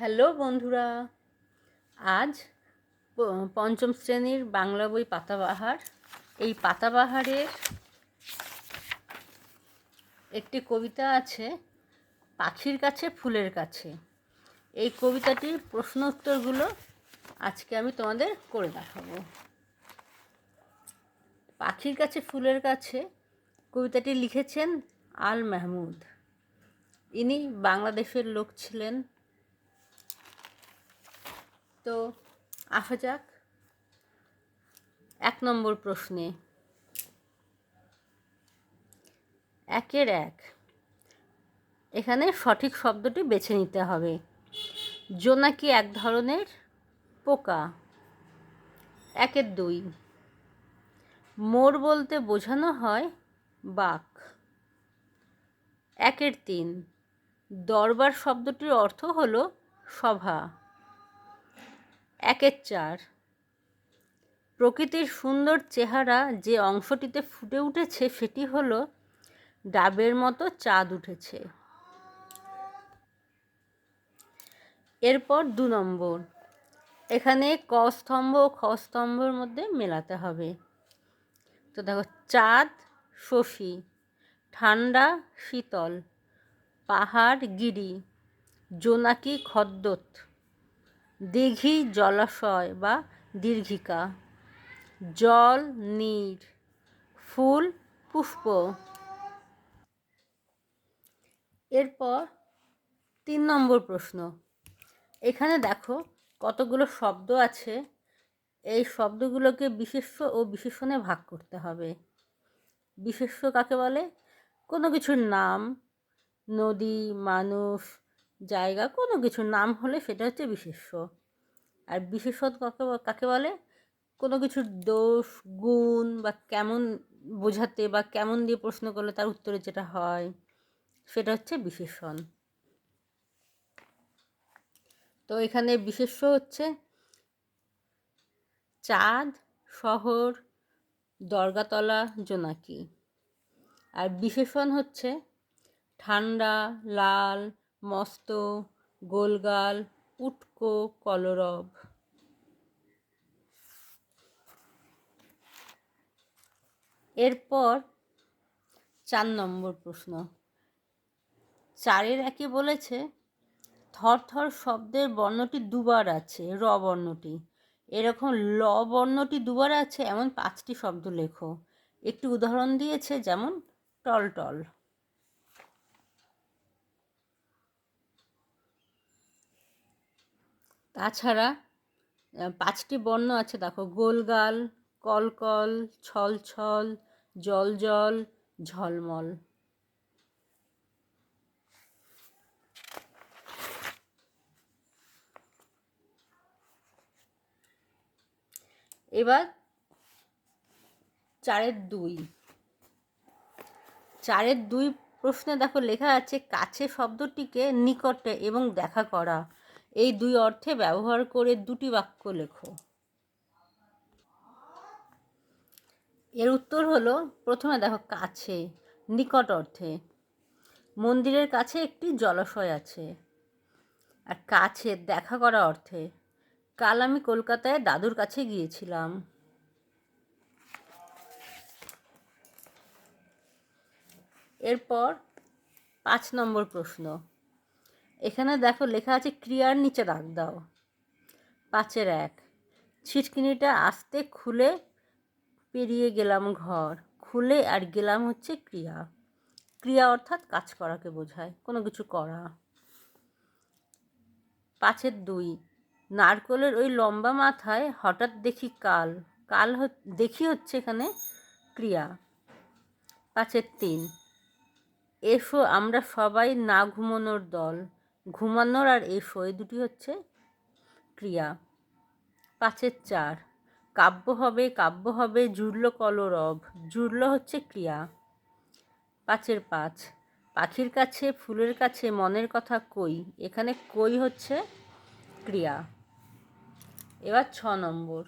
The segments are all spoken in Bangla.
হ্যালো বন্ধুরা, আজ পঞ্চম শ্রেণির বাংলা বই পাতাবাহার। এই পাতাবাহারের একটি কবিতা আছে, পাখির কাছে, ফুলের কাছে। এই কবিতাটির প্রশ্ন উত্তরগুলো আজকে আমি তোমাদের করে দেখাবো। পাখির কাছে, ফুলের কাছে কবিতাটি লিখেছেন আল মাহমুদ। ইনি বাংলাদেশের লোক ছিলেন তো আসা যাক। এক নম্বর প্রশ্নে। একের এক। এখানে সঠিক শব্দটি বেছে নিতে হবে। জোনাকি এক ধরনের? পোকা। একের দুই। মোর বলতে বোঝানো হয় বাক একের তিন। দরবার শব্দটির অর্থ হলো সভা। একের চার। প্রকৃতির সুন্দর চেহারা যে অংশটিতে ফুটে উঠেছে সেটি হলো ডাবের মতো চাঁদ উঠেছে। এরপর দু নম্বর। এখানে ক স্তম্ভ ও খ স্তম্ভের মধ্যে মেলাতে হবে। তো দেখো, চাঁদ শশী, ঠান্ডা শীতল, পাহাড় গিরি, জোনাকি খদ্দত দিঘি জলাশয় বা দীর্ঘিকা। জল, নীর, ফুল, পুষ্প। এরপর তিন নম্বর প্রশ্ন। এখানে দেখো কতগুলো শব্দ আছে। এই শব্দগুলোকে বিশেষ্য ও বিশেষণে ভাগ করতে হবে। বিশেষ্য কাকে বলে? কোনো কিছুর নাম, নদী, মানুষ জায়গা কোনো কিছুর নাম হলে সেটা হচ্ছে বিশেষ্য। আর বিশেষণ কাকে কাকে বলে? কোনো কিছুর দোষ, গুণ বা কেমন বোঝাতে বা কেমন দিয়ে প্রশ্ন করলে তার উত্তরে যেটা হয়, সেটা হচ্ছে বিশেষণ তো এখানে বিশেষ্য হচ্ছে চাঁদ, শহর, দরগাতলা, জোনাকি। আর বিশেষণ হচ্ছে ঠান্ডা, লাল মস্ত, গোলগাল, উটকো, কলরব। এরপর চার নম্বর প্রশ্ন। চারের একে বলেছে, থরথর শব্দের বর্ণটি দুবার আছে, র বর্ণটি। এরকম ল বর্ণটি দুবার আছে, এমন পাঁচটি শব্দ লেখো। একটি উদাহরণ দিয়েছে যেমন টলটল। তাছাড়া পাঁচটি বর্ণ আছে দেখো, গোলগাল, কলকল, ছলছল জল জল ঝলমল। এবার চারের দুই। চারের দুই প্রশ্নে দেখো লেখা আছে, কাছে শব্দটিকে নিকটে এবং দেখা করা। এই দুই অর্থে ব্যবহার করে দুটি বাক্য লেখো। এর উত্তর হলো, প্রথমে দেখো কাছে, নিকট অর্থে। মন্দিরের কাছে একটি জলাশয় আছে। আর কাছে দেখা করা অর্থে, কাল আমি কলকাতায় দাদুর কাছে গিয়েছিলাম। এরপর পাঁচ নম্বর প্রশ্ন। এখানে দেখো লেখা আছে, ক্রিয়ার নিচে দাগ দাও। পাঁচের এক, ছিটকিনিটা আস্তে খুলে পেরিয়ে গেলাম ঘর। খুলে আর গেলাম হচ্ছে ক্রিয়া। ক্রিয়া অর্থাৎ কাজ করাকে বোঝায়, কোনো কিছু করা। পাঁচের দুই, নারকলের ওই লম্বা মাথায় হঠাৎ দেখি কাল। কাল দেখি হচ্ছে এখানে ক্রিয়া। পাঁচের তিন, এসো আমরা সবাই না ঘুমানোর দল। ঘুমানোর আর এই এই দুটি হচ্ছে ক্রিয়া। পাঁচের চার, কাব্য হবে কাব্য হবে, জুড়ল কলরব, জুড়ল হচ্ছে ক্রিয়া। পাঁচের পাঁচ, পাখির কাছে, ফুলের কাছে, মনের কথা কই, এখানে কই হচ্ছে ক্রিয়া। এবার ছ নম্বর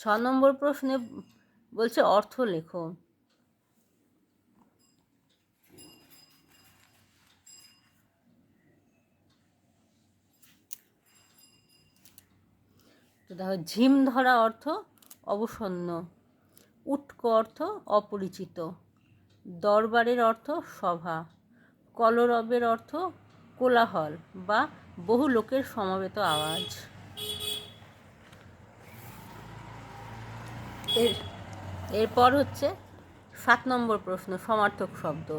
ছ নম্বর প্রশ্নে বলছে অর্থ লেখো। দেখো, ঝিম ধরা অর্থ অবসন্ন উৎক অর্থ অপরিচিত, দরবারের অর্থ সভা, কলরবের অর্থ কোলাহল বা বহু লোকের সমবেত আওয়াজ। এর, এরপর হচ্ছে সাত নম্বর প্রশ্ন, সমার্থক শব্দ।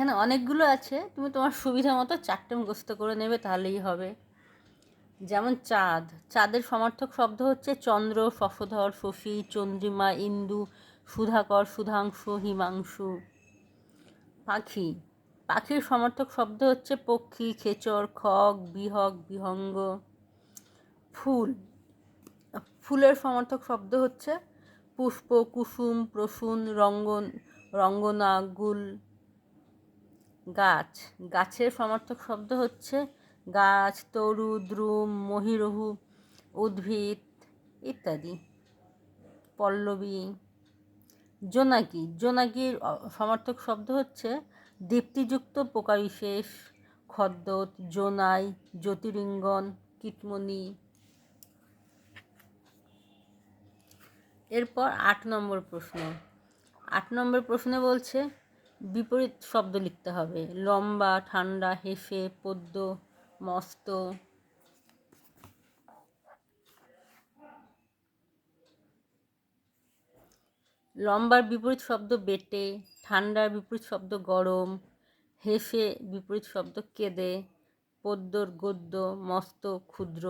এখানে অনেকগুলো আছে। তুমি তোমার সুবিধা মতো চারটে মুখস্থ করে নেবে, তাহলেই হবে। যেমন চাঁদ। চাঁদের সমার্থক শব্দ হচ্ছে চন্দ্র শশধর শশী, চন্দ্রিমা, ইন্দু, সুধাকর, সুধাংশু, হিমাংশু। পাখি। পাখির সমর্থক শব্দ হচ্ছে পক্ষী, খেচর, খগ, বিহগ, বিহঙ্গ। ফুল। ফুলের সমর্থক শব্দ হচ্ছে পুষ্প, কুসুম, প্রসূন, রঙ্গন, রঙ্গনা, গুল। গাছ। গাছের সমার্থক শব্দ হচ্ছে গাছ, তরু, দ্রুম, মহিরহু, উদ্ভিদ ইত্যাদি। পল্লবী, জোনাকি। জোনাকির সমার্থক শব্দ হচ্ছে দীপ্তিযুক্ত পোকাবিশেষ খদ্দত জোনাই, জ্যোতিরিঙ্গন, কীটমণি। এরপর আট নম্বর প্রশ্ন। আট নম্বর প্রশ্নে বলছে বিপরীত শব্দ লিখতে হবে। লম্বা, ঠান্ডা, হেসে পদ্য মস্ত। লম্বার বিপরীত শব্দ বেটে, ঠান্ডার বিপরীত শব্দ গরম, হেসে বিপরীত শব্দ কেঁদে পদ্যর গদ্য, মস্ত, ক্ষুদ্র।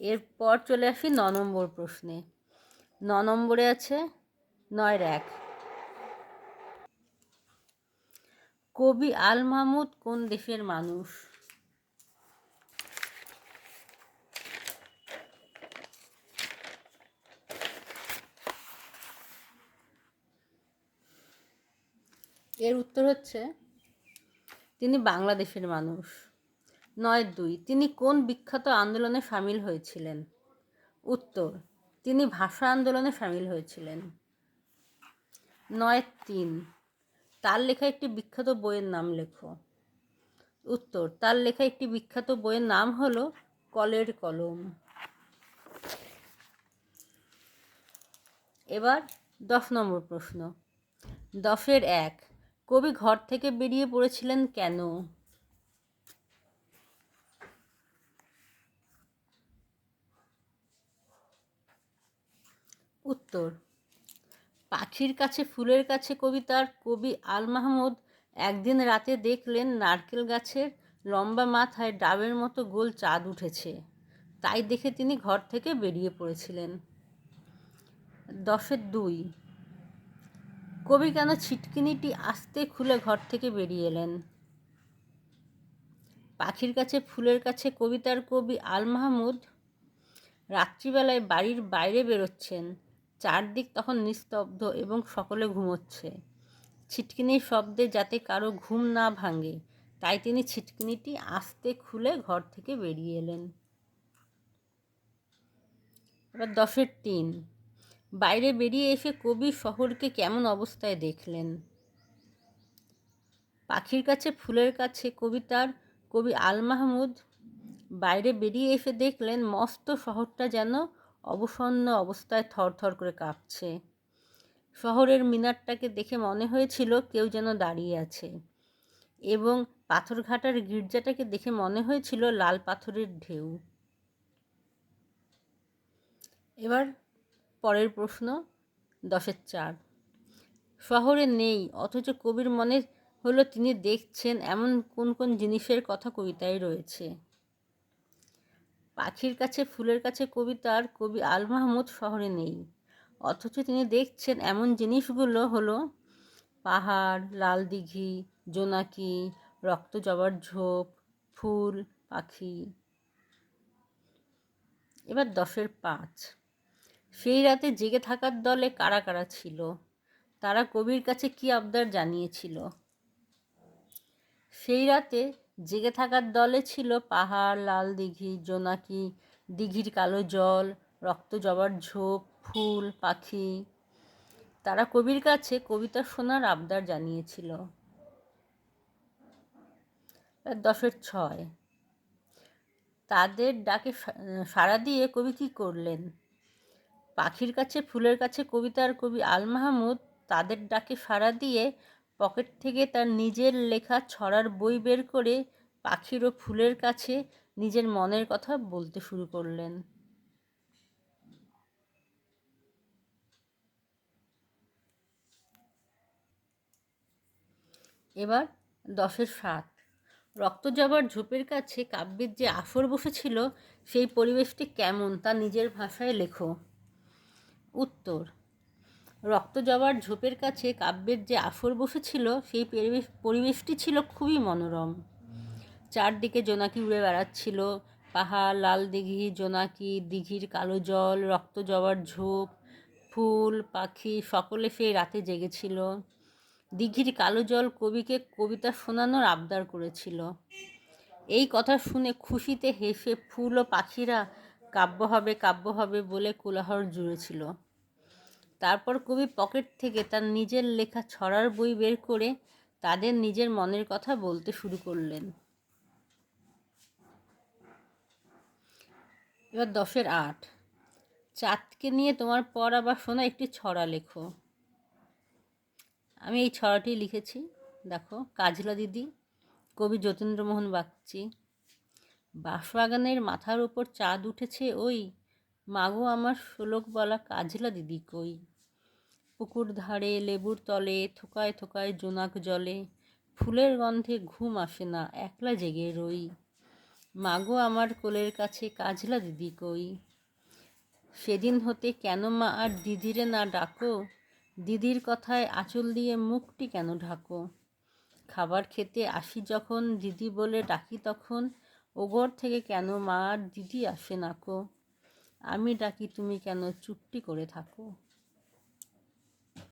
এরপর চলে আসি ন নম্বর প্রশ্নে। ন নম্বরে আছে নয়ের এক। কবি আল মাহমুদ কোন দেশের মানুষ? এর উত্তর হচ্ছে, তিনি বাংলাদেশের মানুষ। নয় দুই, তিনি কোন বিখ্যাত আন্দোলনে সামিল হয়েছিলেন? উত্তর তিনি ভাষা আন্দোলনে সামিল হয়েছিলেন। নয় তিন। তার লেখা একটি বিখ্যাত বইয়ের নাম লেখো। উত্তর, তার লেখা একটি বিখ্যাত বইয়ের নাম হলো কলের কলম। এবার দশ নম্বর প্রশ্ন। দশের এক, কবি ঘর থেকে বেরিয়ে পড়েছিলেন কেন? উত্তর। পাখির কাছে, ফুলের কাছে কবিতার কবি আল মাহমুদ একদিন রাতে দেখলেন নারকেল গাছের লম্বা মাথায় ডাবের মতো গোল চাঁদ উঠেছে। তাই দেখে তিনি ঘর থেকে বেরিয়ে পড়েছিলেন। দশের দুই। কবি কেন ছিটকিনিটি আস্তে খুলে ঘর থেকে বেরিয়ে এলেন? পাখির কাছে, ফুলের কাছে কবিতার কবি আল মাহমুদ রাত্রিবেলায় বাড়ির বাইরে বেরোচ্ছেন। চারদিক তখন নিস্তব্ধ এবং সকলে ঘুমোচ্ছে। ছিটকিনির শব্দে যাতে কারও ঘুম না ভাঙে, তাই তিনি ছিটকিনিটি আস্তে খুলে ঘর থেকে বেরিয়ে এলেন। দশের তিন। বাইরে বেরিয়ে এসে কবি শহরকে কেমন অবস্থায় দেখলেন? পাখির কাছে, ফুলের কাছে কবিতার কবি আল মাহমুদ। বাইরে বেরিয়ে এসে দেখলেন, মস্ত শহরটা যেন অবসন্ন অবস্থায় থরথর করে কাঁপছে। শহরের মিনারটাকে দেখে মনে হয়েছিল কেউ যেন দাঁড়িয়ে আছে এবং পাথরঘাটার গির্জাটাকে দেখে মনে হয়েছিল লাল পাথরের ঢেউ। এবার পরের প্রশ্ন, দশের চার। শহরে নেই, অথচ কবির মনে হলো তিনি দেখছেন এমন কোন কোন জিনিসের কথা কবিতায় রয়েছে। পাখির কাছে, ফুলের কাছে কবিতার কবি আল মাহমুদ শহরে নেই। অথচ তিনি দেখছেন এমন জিনিসগুলো হলো পাহাড়, লাল দিঘি, জোনাকি, রক্ত জবার ঝোপ, ফুল, পাখি। এবার দশের পাঁচ। সেই রাতে জেগে থাকার দলে কারা কারা ছিল? তারা কবির কাছে কি আবদার জানিয়েছিল? সেই রাতে জেগে থাকার দলে ছিল পাহাড়, লাল দিঘি, জোনাকি, দিঘির কালো জল, রক্ত জবার ঝোপ, ফুল, পাখি। তারা কবির কাছে কবিতা শোনার আবদার জানিয়েছিল। দশের ছয়। তাদের ডাকে সাড়া দিয়ে কবি কী করলেন? পাখির কাছে, ফুলের কাছে কবিতার কবি আল মাহমুদ তাদের ডাকে সাড়া দিয়ে পকেট থেকে তার নিজের লেখা ছড়ার বই বের করে পাখির ও ফুলের কাছে নিজের মনের কথা বলতে শুরু করলেন। এবার দশের সাত রক্ত যাবার ঝোপের কাছে কাব্যের যে আসর বসেছিল, সেই পরিবেশটি কেমন তা নিজের ভাষায় লেখো। উত্তর রক্ত যাবার ঝোপের কাছে কাব্যের যে আসর বসেছিল, সেই পরিবেশ, পরিবেশটি ছিল খুবই মনোরম। চারদিকে জোনাকি উড়ে বেড়াচ্ছিল। পাহাড়, লাল দিঘি, জোনাকি, দিঘির কালো জল, রক্ত জবার ঝোপ, ফুল, পাখি, সকলে সেই রাতে জেগেছিল। দিঘির কালো জল কবিকে কবিতা শোনানোর আবদার করেছিল। এই কথা শুনে খুশিতে হেসে ফুল ও পাখিরা কাব্য হবে কাব্য হবে বলে কোলাহল জুড়েছিল। তারপর কবি পকেট থেকে তার নিজের লেখা ছড়ার বই বের করে তাদের নিজের মনের কথা বলতে শুরু করলেন। এবার দশের আট। চাঁদকে নিয়ে তোমার পড়া বা শোনা একটি ছড়া লেখো। আমি এই ছড়াটি লিখেছি, দেখো, কাজলা দিদি, কবি যতীন্দ্রমোহন বাগচি। বাঁশবাগানের মাথার ওপর চাঁদ উঠেছে ওই, মাগো আমার শোলক বলা কাজলা দিদি কই? পুকুর ধারে লেবুর তলে থোকায় থোকায় জোনাক জলে, ফুলের গন্ধে ঘুম আসে না, একলা জেগে রই। মাগো আমার কোলের কাছে কাজলা দিদি কই? সেদিন হতে কেন মা আর দিদিরে না ডাকো? দিদির কথায় আঁচল দিয়ে মুখটি কেন ঢাকো? খাবার খেতে আসি যখন দিদি বলে ডাকি তখন, ওগর থেকে কেন মা আর দিদি আসে নাকো আমি ডাকি তুমি কেন চুপটি করে থাকো?